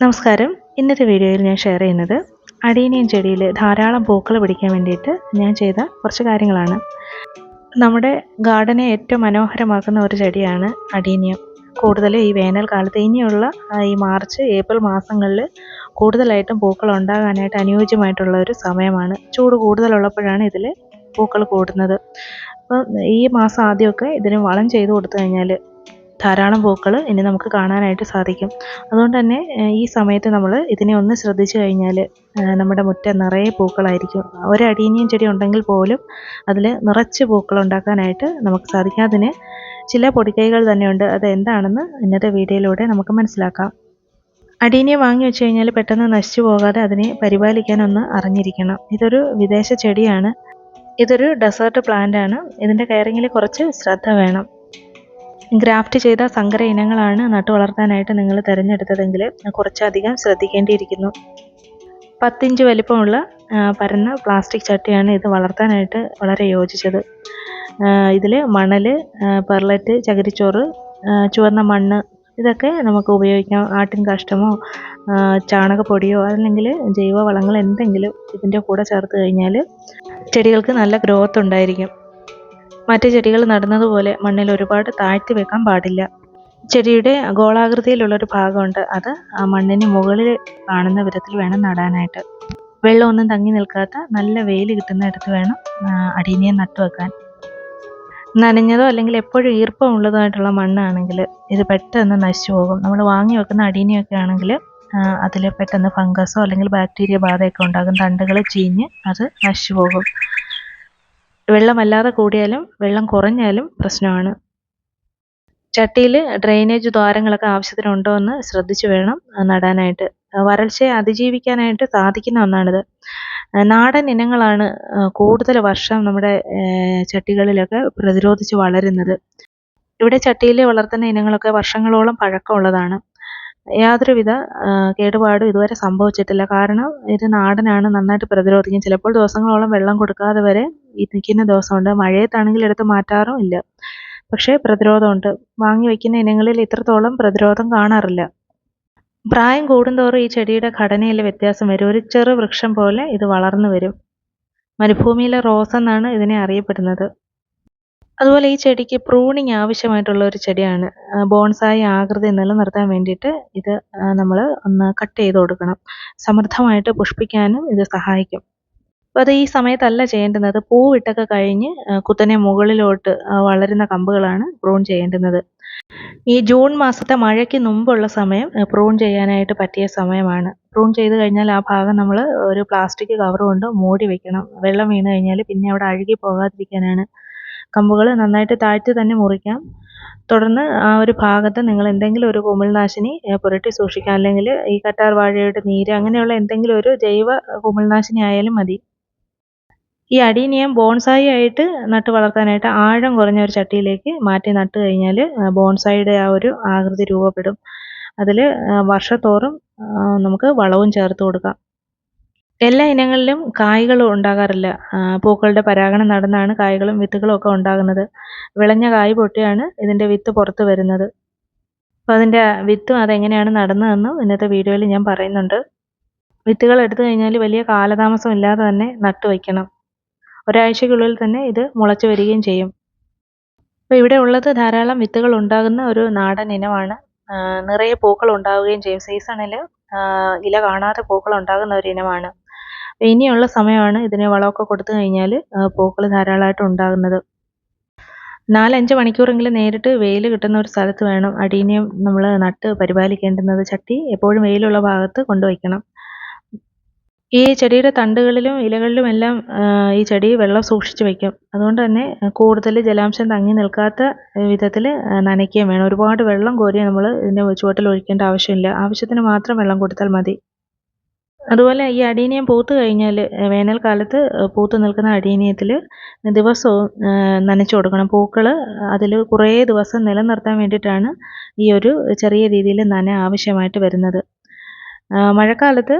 നമസ്കാരം. ഇന്നത്തെ വീഡിയോയിൽ ഞാൻ ഷെയർ ചെയ്യുന്നത് അടീനിയം ചെടിയിൽ ധാരാളം പൂക്കൾ പിടിക്കാൻ വേണ്ടിയിട്ട് ഞാൻ ചെയ്ത കുറച്ച് കാര്യങ്ങളാണ്. നമ്മുടെ ഗാർഡനെ ഏറ്റവും മനോഹരമാക്കുന്ന ഒരു ചെടിയാണ് അടീനിയം. കൂടുതലും ഈ വേനൽക്കാലത്ത് ഇനിയുള്ള ഈ മാർച്ച് ഏപ്രിൽ മാസങ്ങളിൽ കൂടുതലായിട്ടും പൂക്കൾ ഉണ്ടാകാനായിട്ട് അനുയോജ്യമായിട്ടുള്ള ഒരു സമയമാണ്. ചൂട് കൂടുതലുള്ളപ്പോഴാണ് ഇതിൽ പൂക്കൾ കൂടുന്നത്. അപ്പോൾ ഈ മാസം ആദ്യമൊക്കെ ഇതിന് വളം ചെയ്ത് കൊടുത്തു കഴിഞ്ഞാൽ ധാരാളം പൂക്കൾ ഇനി നമുക്ക് കാണാനായിട്ട് സാധിക്കും. അതുകൊണ്ട് തന്നെ ഈ സമയത്ത് നമ്മൾ ഇതിനെ ഒന്ന് ശ്രദ്ധിച്ചു കഴിഞ്ഞാൽ നമ്മുടെ മുറ്റം നിറയെ പൂക്കളായിരിക്കും. ഒരു അടീനിയം ചെടി ഉണ്ടെങ്കിൽ പോലും അതിൽ നിറച്ച് പൂക്കൾ ഉണ്ടാക്കാനായിട്ട് നമുക്ക് സാധിക്കും. അതിന് ചില പൊടിക്കൈകൾ തന്നെയുണ്ട്. അത് എന്താണെന്ന് ഇന്നത്തെ വീഡിയോയിലൂടെ നമുക്ക് മനസ്സിലാക്കാം. അടീനെ വാങ്ങി വെച്ച് കഴിഞ്ഞാൽ പെട്ടെന്ന് നശിച്ചു പോകാതെ അതിനെ പരിപാലിക്കാനൊന്ന് അറിഞ്ഞിരിക്കണം. ഇതൊരു വിദേശ ചെടിയാണ്. ഇതൊരു ഡെസേർട്ട് പ്ലാന്റ് ആണ് ഇതിന്റെ കെയറിങ്ങിൽ കുറച്ച് ശ്രദ്ധ വേണം. ഗ്രാഫ്റ്റ് ചെയ്ത സങ്കര ഇനങ്ങളാണ് നട്ടു വളർത്താനായിട്ട് നിങ്ങൾ തിരഞ്ഞെടുത്തതെങ്കിൽ കുറച്ചധികം ശ്രദ്ധിക്കേണ്ടിയിരിക്കുന്നു. പത്തിഞ്ച് വലിപ്പമുള്ള പരന്ന പ്ലാസ്റ്റിക് ചട്ടിയാണ് ഇത് വളർത്താനായിട്ട് വളരെ യോജിച്ചത്. ഇതിൽ മണൽ പെർലറ്റ് ചകിരിച്ചോറ് ചുവന്ന മണ്ണ് ഇതൊക്കെ നമുക്ക് ഉപയോഗിക്കാം. ആട്ടിൻ കാഷ്ടമോ ചാണകപ്പൊടിയോ അല്ലെങ്കിൽ ജൈവ വളങ്ങൾ എന്തെങ്കിലും ഇതിന്റെ കൂടെ ചേർത്ത് കഴിഞ്ഞാൽ ചെടികൾക്ക് നല്ല ഗ്രോത്ത് ഉണ്ടായിരിക്കും. മറ്റ് ചെടികൾ നടുന്നതുപോലെ മണ്ണിൽ ഒരുപാട് താഴ്ത്തി വെക്കാൻ പാടില്ല. ചെടിയുടെ ഗോളാകൃതിയിലുള്ള ഒരു ഭാഗമുണ്ട്. അത് ആ മണ്ണിന് മുകളിൽ കാണുന്ന വിധത്തിൽ വേണം നടാനായിട്ട്. വെള്ളമൊന്നും തങ്ങി നിൽക്കാത്ത നല്ല വെയിൽ കിട്ടുന്ന ഇടത്ത് വേണം അടീനിയം നട്ടു വെക്കാൻ. നനഞ്ഞതോ അല്ലെങ്കിൽ എപ്പോഴും ഈർപ്പമുള്ളതായിട്ടുള്ള മണ്ണാണെങ്കിൽ ഇത് പെട്ടെന്ന് നശിച്ചു പോകും. നമ്മൾ വാങ്ങി വെക്കുന്ന അടീനിയൊക്കെ ആണെങ്കിൽ അതിൽ പെട്ടെന്ന് ഫംഗസോ അല്ലെങ്കിൽ ബാക്ടീരിയ ബാധയൊക്കെ ഉണ്ടാകും. തണ്ടുകൾ ചീഞ്ഞ് അത് നശിച്ചു പോകും. വെള്ളമല്ലാതെ കൂടിയാലും വെള്ളം കുറഞ്ഞാലും പ്രശ്നമാണ്. ചട്ടിയിൽ ഡ്രെയിനേജ് ദ്വാരങ്ങളൊക്കെ ആവശ്യത്തിനുണ്ടോ എന്ന് ശ്രദ്ധിച്ചു വേണം നടാനായിട്ട്. വരൾച്ചയെ അതിജീവിക്കാനായിട്ട് സാധിക്കുന്ന ഒന്നാണിത്. നാടൻ ഇനങ്ങളാണ് കൂടുതൽ വർഷം നമ്മുടെ ചട്ടികളിലൊക്കെ പ്രതിരോധിച്ച് വളരുന്നത്. ഇവിടെ ചട്ടിയിൽ വളർത്തുന്ന ഇനങ്ങളൊക്കെ വർഷങ്ങളോളം പഴക്കമുള്ളതാണ്. യാതൊരുവിധ കേടുപാടും ഇതുവരെ സംഭവിച്ചിട്ടില്ല. കാരണം ഇത് നാടനാണ് നന്നായിട്ട് പ്രതിരോധിക്കും. ചിലപ്പോൾ ദിവസങ്ങളോളം വെള്ളം കൊടുക്കാതെ വരെ നിൽക്കുന്ന ദിവസമുണ്ട്. മഴയത്താണെങ്കിൽ എടുത്ത് മാറ്റാറും ഇല്ല. പക്ഷേ പ്രതിരോധമുണ്ട്. വാങ്ങി വയ്ക്കുന്ന ഇനങ്ങളിൽ ഇത്രത്തോളം പ്രതിരോധം കാണാറില്ല. പ്രായം കൂടുന്തോറും ഈ ചെടിയുടെ ഘടനയിൽ വ്യത്യാസം വരും. ഒരു ചെറു വൃക്ഷം പോലെ ഇത് വളർന്നു വരും. മരുഭൂമിയിലെ റോസ് എന്നാണ് ഇതിനെ അറിയപ്പെടുന്നത്. അതുപോലെ ഈ ചെടിക്ക് പ്രൂണിങ് ആവശ്യമായിട്ടുള്ള ഒരു ചെടിയാണ്. ബോൺസായി ആകൃതി നിലനിർത്താൻ വേണ്ടിയിട്ട് ഇത് നമ്മൾ ഒന്ന് കട്ട് ചെയ്ത് കൊടുക്കണം. സമൃദ്ധമായിട്ട് പുഷ്പിക്കാനും ഇത് സഹായിക്കും. അപ്പോൾ അത് ഈ സമയത്തല്ല ചെയ്യേണ്ടുന്നത്. പൂവിട്ടൊക്കെ കഴിഞ്ഞ് കുത്തനെ മുകളിലോട്ട് വളരുന്ന കമ്പുകളാണ് പ്രൂൺ ചെയ്യേണ്ടുന്നത്. ഈ ജൂൺ മാസത്തെ മഴയ്ക്ക് മുമ്പുള്ള സമയം പ്രൂൺ ചെയ്യാനായിട്ട് പറ്റിയ സമയമാണ്. പ്രൂൺ ചെയ്ത് കഴിഞ്ഞാൽ ആ ഭാഗം നമ്മൾ ഒരു പ്ലാസ്റ്റിക് കവർ കൊണ്ട് മൂടി വെക്കണം. വെള്ളം വീണ് കഴിഞ്ഞാൽ പിന്നെ അവിടെ അഴുകി പോകാതിരിക്കാനാണ്. കമ്പുകൾ നന്നായിട്ട് താഴ്ത്തി തന്നെ മുറിക്കാം. തുടർന്ന് ആ ഒരു ഭാഗത്ത് നിങ്ങൾ എന്തെങ്കിലും ഒരു കുമിൾനാശിനി പുരട്ടി സൂക്ഷിക്കാം. അല്ലെങ്കിൽ ഈ കറ്റാർ വാഴയുടെ നീര് അങ്ങനെയുള്ള എന്തെങ്കിലും ഒരു ജൈവ കുമിൾനാശിനി ആയാലും മതി. ഈ അടീനിയം ബോൺസായി ആയിട്ട് നട്ട് വളർത്താനായിട്ട് ആഴം കുറഞ്ഞ ഒരു ചട്ടിയിലേക്ക് മാറ്റി നട്ട് കഴിഞ്ഞാൽ ബോൺസായിയുടെ ആ ഒരു ആകൃതി രൂപപ്പെടും. അതിൽ വർഷത്തോറും നമുക്ക് വളവും ചേർത്ത് കൊടുക്കാം. എല്ലാ ഇനങ്ങളിലും കായ്കൾ ഉണ്ടാകാറില്ല. പൂക്കളുടെ പരാഗണം നടന്നാണ് കായ്കളും വിത്തുകളും ഒക്കെ ഉണ്ടാകുന്നത്. വിളഞ്ഞ കായ് പൊട്ടിയാണ് ഇതിന്റെ വിത്ത് പുറത്ത് വരുന്നത്. അപ്പോൾ അതിന്റെ വിത്തും അതെങ്ങനെയാണ് നടന്നതെന്നും ഇന്നത്തെ വീഡിയോയിൽ ഞാൻ പറയുന്നുണ്ട്. വിത്തുകൾ എടുത്തു കഴിഞ്ഞാൽ വലിയ കാലതാമസം ഇല്ലാതെ തന്നെ നട്ടു വയ്ക്കണം. ഒരാഴ്ചയ്ക്കുള്ളിൽ തന്നെ ഇത് മുളച്ചു വരികയും ചെയ്യും. അപ്പോൾ ഇവിടെ ഉള്ളത് ധാരാളം വിത്തുകൾ ഉണ്ടാകുന്ന ഒരു നാടൻ ഇനമാണ്. നിറയെ പൂക്കൾ ഉണ്ടാവുകയും ചെയ്യും. സീസണിൽ ഇല കാണാതെ പൂക്കൾ ഉണ്ടാകുന്ന ഒരു ഇനമാണ്. ഇനിയുള്ള സമയമാണ് ഇതിന് വളമൊക്കെ കൊടുത്തു കഴിഞ്ഞാൽ പൂക്കൾ ധാരാളമായിട്ട് ഉണ്ടാകുന്നത്. നാലഞ്ച് മണിക്കൂറെങ്കിലും നേരിട്ട് വെയിൽ കിട്ടുന്ന ഒരു സ്ഥലത്ത് വേണം. അടീനയും നമ്മൾ നട്ട് പരിപാലിക്കേണ്ടുന്നത്. ചട്ടി എപ്പോഴും വെയിലുള്ള ഭാഗത്ത് കൊണ്ടുവയ്ക്കണം. ഈ ചെടിയുടെ തണ്ടുകളിലും ഇലകളിലും എല്ലാം ഈ ചെടി വെള്ളം സൂക്ഷിച്ചു വെക്കും. അതുകൊണ്ട് തന്നെ കൂടുതൽ ജലാംശം തങ്ങി നിൽക്കാത്ത വിധത്തിൽ നനയ്ക്കുകയും വേണം. ഒരുപാട് വെള്ളം കോരി നമ്മൾ ഇതിന്റെ ചുവട്ടിൽ ഒഴിക്കേണ്ട ആവശ്യമില്ല. ആവശ്യത്തിന് മാത്രം വെള്ളം കൊടുത്താൽ മതി. അതുപോലെ ഈ അടീനിയം പൂത്ത് കഴിഞ്ഞാൽ വേനൽക്കാലത്ത് പൂത്ത് നിൽക്കുന്ന അടീനിയത്തിൽ ദിവസവും നനച്ചു കൊടുക്കണം. പൂക്കൾ അതിൽ കുറേ ദിവസം നിലനിർത്താൻ വേണ്ടിയിട്ടാണ് ഈ ഒരു ചെറിയ രീതിയിൽ നന ആവശ്യമായിട്ട് വരുന്നത്. മഴക്കാലത്ത്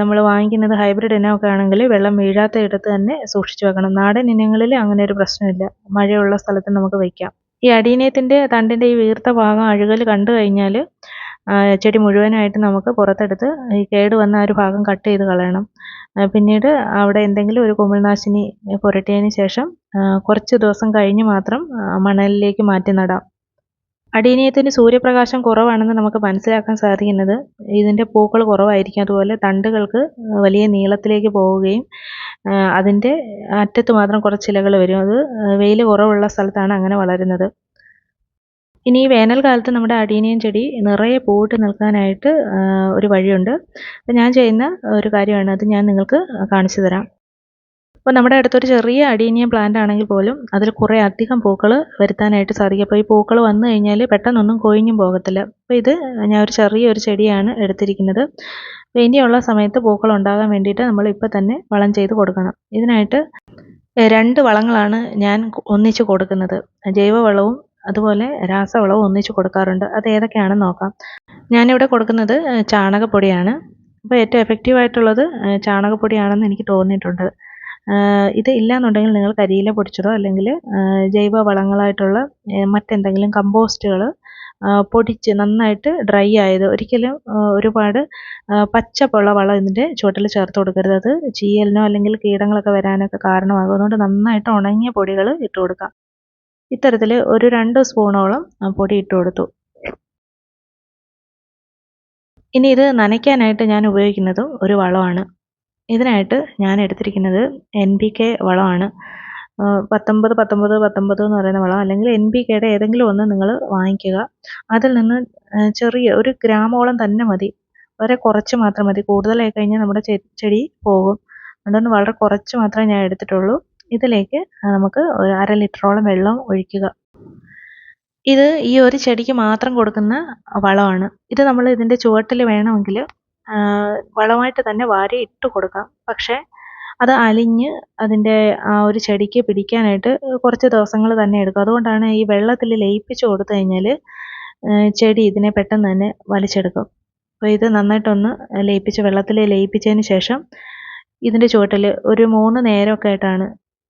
നമ്മൾ വാങ്ങിക്കുന്നത് ഹൈബ്രിഡ് ഇനമൊക്കെ ആണെങ്കിൽ വെള്ളം വീഴാത്ത ഇടത്ത് തന്നെ സൂക്ഷിച്ചു വെക്കണം. നാടൻ ഇനങ്ങളിൽ അങ്ങനെ ഒരു പ്രശ്നമില്ല. മഴയുള്ള സ്ഥലത്ത് നമുക്ക് വയ്ക്കാം ഈ അടീനയത്തിന്റെ തണ്ടിന്റെ ഈ വീർത്ത ഭാഗം അഴുകൽ കണ്ടു കഴിഞ്ഞാൽ ചെടി മുഴുവനായിട്ട് നമുക്ക് പുറത്തെടുത്ത് ഈ കേട് വന്ന ആ ഒരു ഭാഗം കട്ട് ചെയ്ത് കളയണം. പിന്നീട് അവിടെ എന്തെങ്കിലും ഒരു കുമിൾനാശിനി പുരട്ടിയതിന് ശേഷം കുറച്ച് ദിവസം കഴിഞ്ഞ് മാത്രം മണലിലേക്ക് മാറ്റി നടാം. അടീനിയത്തിന് സൂര്യപ്രകാശം കുറവാണെന്ന് നമുക്ക് മനസ്സിലാക്കാൻ സാധിക്കുന്നത്. ഇതിന്റെ പൂക്കൾ കുറവായിരിക്കും. അതുപോലെ തണ്ടുകൾക്ക് വലിയ നീളത്തിലേക്ക് പോവുകയും അതിന്റെ അറ്റത്ത് മാത്രം കുറച്ച് ഇലകൾ വരും. അത് വെയിൽ കുറവുള്ള സ്ഥലത്താണ് അങ്ങനെ വളരുന്നത്. ഇനി വേനൽക്കാലത്ത് നമ്മുടെ അടീനിയം ചെടി നിറയെ പൂവിട്ട് നിൽക്കാനായിട്ട് ഒരു വഴിയുണ്ട്. അപ്പം ഞാൻ ചെയ്യുന്ന ഒരു കാര്യമാണ്. അത് ഞാൻ നിങ്ങൾക്ക് കാണിച്ചു തരാം. അപ്പോൾ നമ്മുടെ അടുത്തൊരു ചെറിയ അടീനിയം പ്ലാന്റ് ആണെങ്കിൽ പോലും അതിൽ കുറേ അധികം പൂക്കൾ വരുത്താനായിട്ട് സാധിക്കും. അപ്പോൾ ഈ പൂക്കൾ വന്നു കഴിഞ്ഞാൽ പെട്ടെന്നൊന്നും കൊഴിഞ്ഞും പോകത്തില്ല. അപ്പോൾ ഇത് ഞാൻ ഒരു ചെറിയൊരു ചെടിയാണ് എടുത്തിരിക്കുന്നത്. അപ്പോൾ ഇനിയുള്ള സമയത്ത് പൂക്കൾ ഉണ്ടാകാൻ വേണ്ടിയിട്ട് നമ്മൾ ഇപ്പോൾ തന്നെ വളം ചെയ്ത് കൊടുക്കണം. ഇതിനായിട്ട് രണ്ട് വളങ്ങളാണ് ഞാൻ ഒന്നിച്ച് കൊടുക്കുന്നത്. ജൈവവളവും അതുപോലെ രാസവളവും ഒന്നിച്ച് കൊടുക്കാറുണ്ട്. അത് ഏതൊക്കെയാണെന്ന് നോക്കാം. ഞാനിവിടെ കൊടുക്കുന്നത് ചാണകപ്പൊടിയാണ്. അപ്പോൾ ഏറ്റവും എഫക്റ്റീവ് ആയിട്ടുള്ളത് ചാണകപ്പൊടിയാണെന്ന് എനിക്ക് തോന്നിയിട്ടുണ്ട്. ഇത് ഇല്ലാന്നുണ്ടെങ്കിൽ നിങ്ങൾ കരിയില പൊടിച്ചതോ അല്ലെങ്കിൽ ജൈവ വളങ്ങളായിട്ടുള്ള മറ്റെന്തെങ്കിലും കമ്പോസ്റ്റുകൾ പൊടിച്ച് നന്നായിട്ട് ഡ്രൈ ആയത് ഒരിക്കലും ഒരുപാട് പച്ചപ്പുള്ള വളം ഇതിന്റെ ചുവട്ടിൽ ചേർത്ത് കൊടുക്കരുത്. അത് ചീയലിനോ അല്ലെങ്കിൽ കീടങ്ങളൊക്കെ വരാനൊക്കെ കാരണമാകും. അതുകൊണ്ട് നന്നായിട്ട് ഉണങ്ങിയ പൊടികൾ ഇട്ട് കൊടുക്കാം ഇത്തരത്തിൽ ഒരു രണ്ട് സ്പൂണോളം പൊടി ഇട്ട് കൊടുത്തു. ഇനി ഇത് നനയ്ക്കാനായിട്ട് ഞാൻ ഉപയോഗിക്കുന്നത് ഒരു വളമാണ്. ഇതിനായിട്ട് ഞാൻ എടുത്തിരിക്കുന്നത് എൻ പി കെ വളമാണ്. പത്തൊമ്പത് പത്തൊമ്പത് പത്തൊമ്പത് എന്ന് പറയുന്ന വളം. അല്ലെങ്കിൽ എൻ പി കെയുടെ ഏതെങ്കിലും ഒന്ന് നിങ്ങൾ വാങ്ങിക്കുക. അതിൽ നിന്ന് ചെറിയ ഒരു ഗ്രാമോളം തന്നെ മതി. വളരെ കുറച്ച് മാത്രം മതി. കൂടുതലായി കഴിഞ്ഞാൽ നമ്മുടെ ചെടി പോകും. അതുകൊണ്ട് വളരെ കുറച്ച് മാത്രമേ ഞാൻ എടുത്തിട്ടുള്ളൂ. ഇതിലേക്ക് നമുക്ക് ഒരു അര ലിറ്ററോളം വെള്ളം ഒഴിക്കുക. ഇത് ഈ ഒരു ചെടിക്ക് മാത്രം കൊടുക്കുന്ന വളമാണ്. ഇത് നമ്മൾ ഇതിന്റെ ചുവട്ടിൽ വേണമെങ്കിൽ വളമായിട്ട് തന്നെ വാരി ഇട്ട് കൊടുക്കാം. പക്ഷേ അത് അലിഞ്ഞ് അതിന്റെ ആ ഒരു ചെടിക്ക് പിടിക്കാനായിട്ട് കുറച്ച് ദിവസങ്ങൾ തന്നെ എടുക്കും. അതുകൊണ്ടാണ് ഈ വെള്ളത്തിൽ ലയിപ്പിച്ച് കൊടുത്തു കഴിഞ്ഞാൽ ചെടി ഇതിനെ പെട്ടെന്ന് തന്നെ വലിച്ചെടുക്കും. അപ്പോൾ ഇത് നന്നായിട്ടൊന്ന് ലയിപ്പിച്ച് വെള്ളത്തിൽ ലയിപ്പിച്ചതിന് ശേഷം ഇതിന്റെ ചുവട്ടിൽ ഒരു മൂന്ന് നേരമൊക്കെ ആയിട്ടാണ്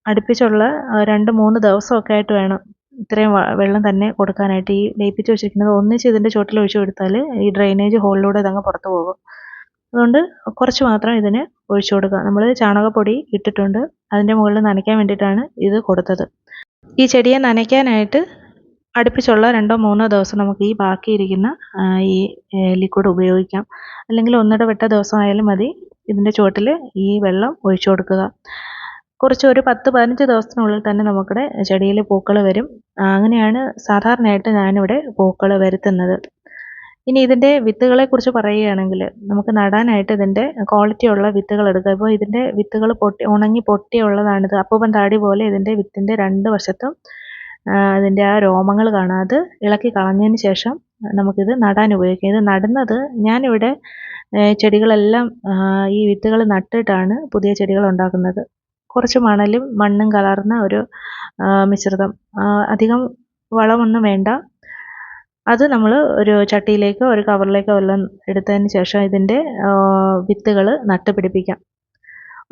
അടുപ്പിച്ചുള്ള രണ്ട് മൂന്ന് ദിവസമൊക്കെ ആയിട്ട് വേണം ഇത്രയും വെള്ളം തന്നെ കൊടുക്കാനായിട്ട് ഈ ലയിപ്പിച്ച് വെച്ചിരിക്കുന്നത്. ഒന്നിച്ച് ഇതിന്റെ ചുവട്ടിൽ ഒഴിച്ചു കൊടുത്താൽ ഈ ഡ്രെയിനേജ് ഹോളിലൂടെ ഇതങ്ങ് പുറത്ത് പോകും. അതുകൊണ്ട് കുറച്ച് മാത്രം ഇതിന് ഒഴിച്ചു കൊടുക്കുക. നമ്മൾ ചാണകപ്പൊടി ഇട്ടിട്ടുണ്ട്. അതിന്റെ മുകളിൽ നനയ്ക്കാൻ വേണ്ടിയിട്ടാണ് ഇത് കൊടുത്തത്. ഈ ചെടിയെ നനയ്ക്കാനായിട്ട് അടുപ്പിച്ചുള്ള രണ്ടോ മൂന്നോ ദിവസം നമുക്ക് ഈ ബാക്കിയിരിക്കുന്ന ഈ ലിക്വിഡ് ഉപയോഗിക്കാം. അല്ലെങ്കിൽ ഒന്നിടവിട്ട ദിവസമായാലും മതി ഇതിന്റെ ചുവട്ടിൽ ഈ വെള്ളം ഒഴിച്ചു കൊടുക്കുക. കുറച്ച് ഒരു പത്ത് പതിനഞ്ച് ദിവസത്തിനുള്ളിൽ തന്നെ നമുക്കിവിടെ ചെടിയിൽ പൂക്കൾ വരും. അങ്ങനെയാണ് സാധാരണയായിട്ട് ഞാനിവിടെ പൂക്കൾ വരുത്തുന്നത്. ഇനി ഇതിന്റെ വിത്തുകളെ കുറിച്ച് പറയുകയാണെങ്കിൽ നമുക്ക് നടാനായിട്ട് ഇതിന്റെ ക്വാളിറ്റി ഉള്ള വിത്തുകൾ എടുക്കുക ഇപ്പോൾ ഇതിന്റെ വിത്തുകൾ പൊട്ടി ഉണങ്ങി പൊട്ടിയുള്ളതാണിത്. അപ്പൂപ്പൻ താടി പോലെ ഇതിന്റെ വിത്തിന്റെ രണ്ട് വശത്തും അതിന്റെ ആ രോമങ്ങൾ കാണാതെ ഇളക്കി കളഞ്ഞതിന് ശേഷം നമുക്കിത് നടാൻ ഉപയോഗിക്കാം. ഇത് നടുന്നത് ഞാനിവിടെ ചെടികളെല്ലാം ഈ വിത്തുകൾ നട്ടിട്ടാണ് പുതിയ ചെടികൾ ഉണ്ടാക്കുന്നത്. കുറച്ച് മണലും മണ്ണും കലർന്ന ഒരു മിശ്രിതം. അധികം വളമൊന്നും വേണ്ട. അത് നമ്മൾ ഒരു ചട്ടിയിലേക്കോ ഒരു കവറിലേക്കോ വല്ലതും എടുത്തതിന് ശേഷം ഇതിന്റെ വിത്തുകൾ നട്ടുപിടിപ്പിക്കാം.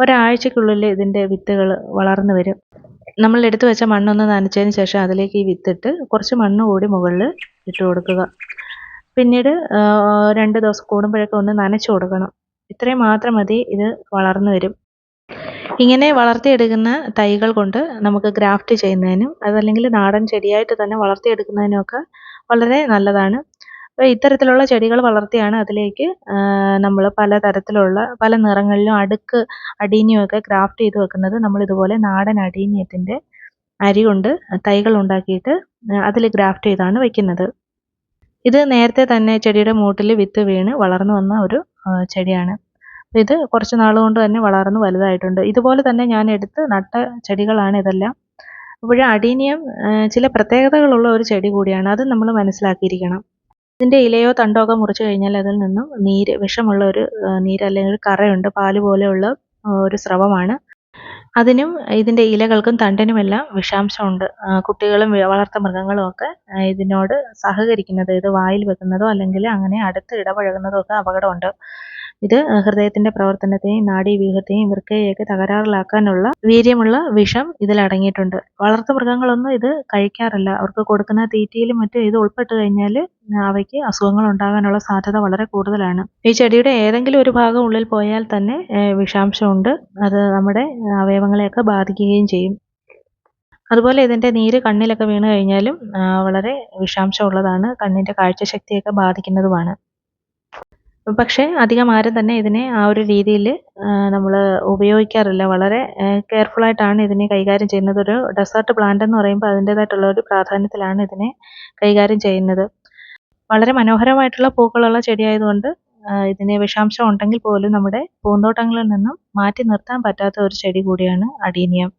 ഒരാഴ്ചക്കുള്ളിൽ ഇതിന്റെ വിത്തുകൾ വളർന്നു വരും. നമ്മൾ എടുത്തു വെച്ച മണ്ണൊന്ന് നനച്ചതിന് ശേഷം അതിലേക്ക് ഈ വിത്തിട്ട് കുറച്ച് മണ്ണ് കൂടി മുകളിൽ ഇട്ട് കൊടുക്കുക. പിന്നീട് രണ്ട് ദിവസം കൂടുമ്പോഴൊക്കെ ഒന്ന് നനച്ചു കൊടുക്കണം. ഇത്രയും മാത്രം മതി ഇത് വളർന്നു വരും. ഇങ്ങനെ വളർത്തിയെടുക്കുന്ന തൈകൾ കൊണ്ട് നമുക്ക് ഗ്രാഫ്റ്റ് ചെയ്യുന്നതിനും അതല്ലെങ്കിൽ നാടൻ ചെടിയായിട്ട് തന്നെ വളർത്തിയെടുക്കുന്നതിനും ഒക്കെ വളരെ നല്ലതാണ്. അപ്പോൾ ഇത്തരത്തിലുള്ള ചെടികൾ വളർത്തിയാണ് അതിലേക്ക് നമ്മൾ പല തരത്തിലുള്ള പല നിറങ്ങളിലും അടുക്ക് അടീനിയൊക്കെ ക്രാഫ്റ്റ് ചെയ്ത് വെക്കുന്നത്. നമ്മൾ ഇതുപോലെ നാടൻ അടീനിയത്തിന്റെ അരി കൊണ്ട് തൈകൾ ഉണ്ടാക്കിയിട്ട് അതിൽ ഗ്രാഫ്റ്റ് ചെയ്താണ് വെക്കുന്നത്. ഇത് നേരത്തെ തന്നെ ചെടിയുടെ മൂട്ടിൽ വിത്ത് വീണ് വളർന്നു വന്ന ഒരു ചെടിയാണ്. ഇത് കുറച്ച് നാൾ കൊണ്ട് തന്നെ വളർന്ന് വലുതായിട്ടുണ്ട്. ഇതുപോലെ തന്നെ ഞാൻ എടുത്ത് നട്ട ചെടികളാണ് ഇതെല്ലാം. അപ്പോൾ അടീനിയം ചില പ്രത്യേകതകളുള്ള ഒരു ചെടി കൂടിയാണ്. അത് നമ്മൾ മനസ്സിലാക്കിയിരിക്കണം. ഇതിന്റെ ഇലയോ തണ്ടോ ഒക്കെ മുറിച്ച് കഴിഞ്ഞാൽ അതിൽ നിന്നും നീര് വിഷമുള്ള ഒരു നീര് അല്ലെങ്കിൽ ഒരു കറയുണ്ട്. പാൽ പോലെയുള്ള ഒരു സ്രവമാണ്. അതിനും ഇതിന്റെ ഇലകൾക്കും തണ്ടിനുമെല്ലാം വിഷാംശമുണ്ട്. കുട്ടികളും വളർത്ത മൃഗങ്ങളും ഒക്കെ ഇതിനോട് സഹകരിക്കുന്നത് ഇത് വായിൽ വെക്കുന്നതോ അല്ലെങ്കിൽ അങ്ങനെ അടുത്ത് ഇടപഴകുന്നതോ ഒക്കെ അപകടമുണ്ട്. ഇത് ഹൃദയത്തിന്റെ പ്രവർത്തനത്തെയും നാഡീവ്യൂഹത്തെയും വൃക്കയെയൊക്കെ തകരാറിലാക്കാനുള്ള വീര്യമുള്ള വിഷം ഇതിൽ അടങ്ങിയിട്ടുണ്ട്. വളർത്തു മൃഗങ്ങളൊന്നും ഇത് കഴിക്കാറില്ല. അവർക്ക് കൊടുക്കുന്ന തീറ്റയിലും മറ്റും ഇത് ഉൾപ്പെട്ട് കഴിഞ്ഞാൽ അവയ്ക്ക് അസുഖങ്ങൾ ഉണ്ടാകാനുള്ള സാധ്യത വളരെ കൂടുതലാണ്. ഈ ചെടിയുടെ ഏതെങ്കിലും ഒരു ഭാഗം ഉള്ളിൽ പോയാൽ തന്നെ വിഷാംശമുണ്ട്. അത് നമ്മുടെ അവയവങ്ങളെയൊക്കെ ബാധിക്കുകയും ചെയ്യും. അതുപോലെ ഇതിന്റെ നീര് കണ്ണിലൊക്കെ വീണ് കഴിഞ്ഞാലും വളരെ വിഷാംശമുള്ളതാണ്. കണ്ണിന്റെ കാഴ്ചശക്തിയൊക്കെ ബാധിക്കുന്നതുമാണ്. പക്ഷേ അധികം ആരും തന്നെ ഇതിനെ ആ ഒരു രീതിയിൽ നമ്മൾ ഉപയോഗിക്കാറില്ല. വളരെ കെയർഫുള്ളായിട്ടാണ് ഇതിനെ കൈകാര്യം ചെയ്യുന്നത്. ഒരു ഡെസേർട്ട് പ്ലാന്റ് എന്ന് പറയുമ്പോൾ അതിന്റേതായിട്ടുള്ള ഒരു പ്രാധാന്യത്തിലാണ് ഇതിനെ കൈകാര്യം ചെയ്യുന്നത്. വളരെ മനോഹരമായിട്ടുള്ള പൂക്കളുള്ള ചെടിയായതുകൊണ്ട് ഇതിന് വിഷാംശം ഉണ്ടെങ്കിൽ പോലും നമ്മുടെ പൂന്തോട്ടങ്ങളിൽ നിന്നും മാറ്റി നിർത്താൻ പറ്റാത്ത ഒരു ചെടി കൂടിയാണ് അഡീനിയം